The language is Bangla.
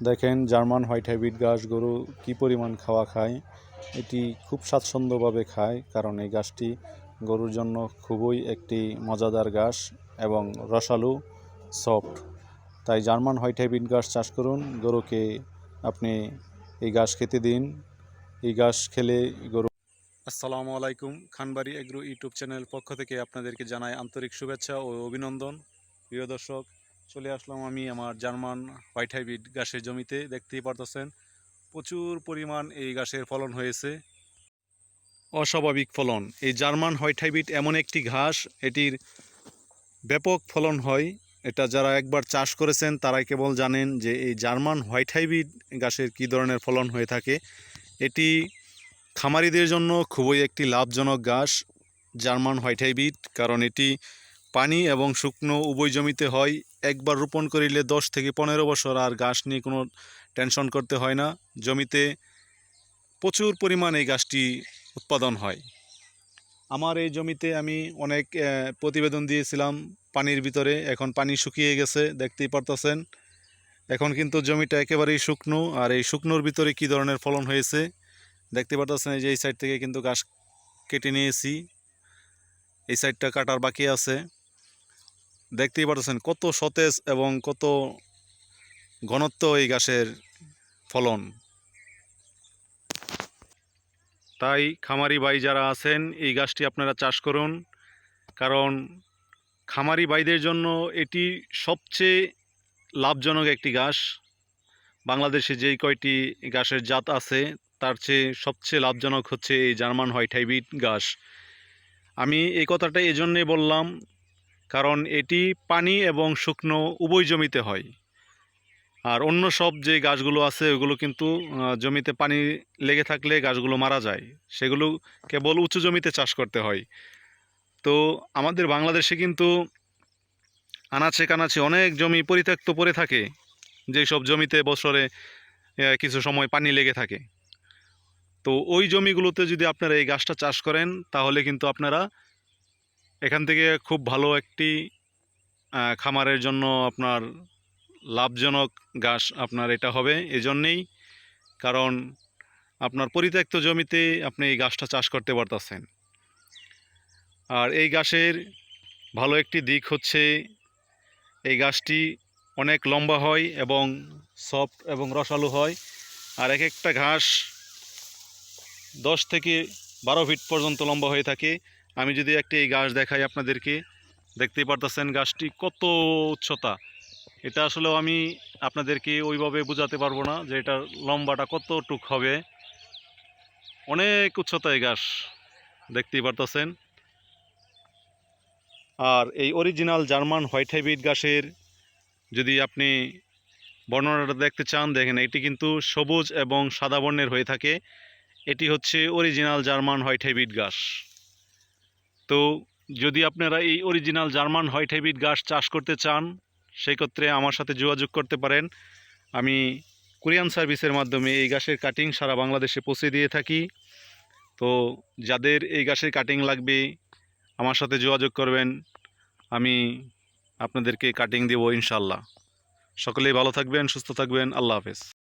দেখেন জার্মান হোয়াইট হাইব্রিড ঘাস গরু কি পরিমাণ খাওয়া খায়, এটি খুব স্বাচ্ছন্দ্যভাবে খায় কারণ এই ঘাসটি গরুর জন্য খুবই একটি মজাদার ঘাস এবং রসালো সফট তাই জার্মান হোয়াইট হাইব্রিড ঘাস চাষ করুন, গরুকে আপনি এই ঘাস খেতে দিন। এই ঘাস খেলে গরু আসসালামু আলাইকুম, খানবাড়ি এগ্রো ইউটিউব চ্যানেল পক্ষ থেকে আপনাদেরকে জানাই আন্তরিক শুভেচ্ছা ও অভিনন্দন। প্রিয় দর্শক চলে আসলাম আমি আমার জার্মান হোয়াইট হাইব্রিড ঘাসের জমিতে, দেখতেই পারতেছেন প্রচুর পরিমাণ এই ঘাসের ফলন হয়েছে। অস্বাভাবিক ফলন। এই জার্মান হোয়াইট হাইব্রিড এমন একটি ঘাস, এটির ব্যাপক ফলন হয়। এটা যারা একবার চাষ করেছেন, তারাই কেবল জানেন যে এই জার্মান হোয়াইট হাইব্রিড গাছের কী ধরনের ফলন হয়ে থাকে। এটি খামারিদের জন্য খুবই একটি লাভজনক ঘাস, জার্মান হোয়াইট হাইব্রিড, কারণ এটি পানি এবং শুকনো উভয় জমিতে হয়। একবার রোপণ করিলে দশ থেকে পনেরো বছর আর গাছ নিয়ে কোনো টেনশন করতে হয় না। জমিতে প্রচুর পরিমাণ এই গাছটি উৎপাদন হয়। আমার এই জমিতে আমি অনেক প্রতিবেদন দিয়েছিলাম পানির ভিতরে। এখন পানি শুকিয়ে গেছে, দেখতেই পারতেছেন। এখন কিন্তু জমিটা একেবারেই শুকনো। আর এই শুকনোর ভিতরে কি ধরনের ফলন হয়েছে, দেখতে পারতেছেন? এই যে এই সাইড থেকে কিন্তু গাছ কেটে নিয়েছি। এই সাইডটা কাটার বাকি আছে। দেখতেই পারতেছেন কত সতেজ এবং কত ঘনত্ব এই গাছের ফলন। তাই খামারি ভাই যারা আছেন, এই গাছটি আপনারা চাষ করুন, কারণ খামারি বাইদের জন্য এটি সবচেয়ে লাভজনক একটি গাছ। বাংলাদেশে যেই কয়টি গাছের জাত আছে, তার চেয়ে সবচেয়ে লাভজনক হচ্ছে এই জার্মান হোয়াইট হাইব্রিড গাছ। আমি এই কথাটা এজন্যে বললাম কারণ এটি পানি এবং শুকনো উভয় জমিতে হয়। আর অন্য সব যে গাছগুলো আছে, ওগুলো কিন্তু জমিতে পানি লেগে থাকলে গাছগুলো মারা যায়। সেগুলো কেবল উঁচু জমিতে চাষ করতে হয়। তো আমাদের বাংলাদেশে কিন্তু আনাচে কানাচে অনেক জমি পরিত্যক্ত পড়ে থাকে যেই সব জমিতে বছরে কিছু সময় পানি লেগে থাকে। তো ওই জমিগুলোতে যদি আপনারা এই গাছটা চাষ করেন, তাহলে কিন্তু আপনারা এখান থেকে খুব ভালো একটি খামারের জন্য আপনার লাভজনক ঘাস আপনার এটা হবে এজন্যেই। কারণ আপনার পরিত্যক্ত জমিতে আপনি এই গাছটা চাষ করতে পারতেছেন। আর এই গাছের ভালো একটি দিক হচ্ছে, এই গাছটি অনেক লম্বা হয় এবং সফট এবং রসালো হয়। আর এক একটা ঘাস দশ থেকে বারো ফিট পর্যন্ত লম্বা হয়ে থাকে। আমি যদি একটি এই গাছ দেখাই আপনাদেরকে, দেখতেই পারতেছেন গাছটি কত উচ্চতা। এটা আসলেও আমি আপনাদেরকে ওইভাবে বোঝাতে পারব না যে এটার লম্বাটা কতটুক হবে। অনেক উচ্চতা এই গাছ, দেখতেই পারতেছেন। আর এই অরিজিনাল জার্মান হোয়াইট হাইব্রিড গাছের যদি আপনি বর্ণনাটা দেখতে চান, দেখেন এটি কিন্তু সবুজ এবং সাদা বর্ণের হয়ে থাকে। এটি হচ্ছে অরিজিনাল জার্মান হোয়াইট হাইব্রিড গাছ। তো যদি আপনারা এই অরিজিনাল জার্মান হোয়াইট হাইব্রিড গাছ চাষ করতে চান সেই ক্ষেত্রে আমার সাথে যোগাযোগ করতে পারেন। আমি কোরিয়ান সার্ভিসের মাধ্যমে এই গাছের কাটিং সারা বাংলাদেশে পৌঁছে দিয়ে থাকি। তো যাদের এই গাছের কাটিং লাগবে, আমার সাথে যোগাযোগ করবেন। আমি আপনাদেরকে কাটিং দেবো ইনশাল্লাহ সকলেই ভালো থাকবেন, সুস্থ থাকবেন। আল্লাহ হাফেজ।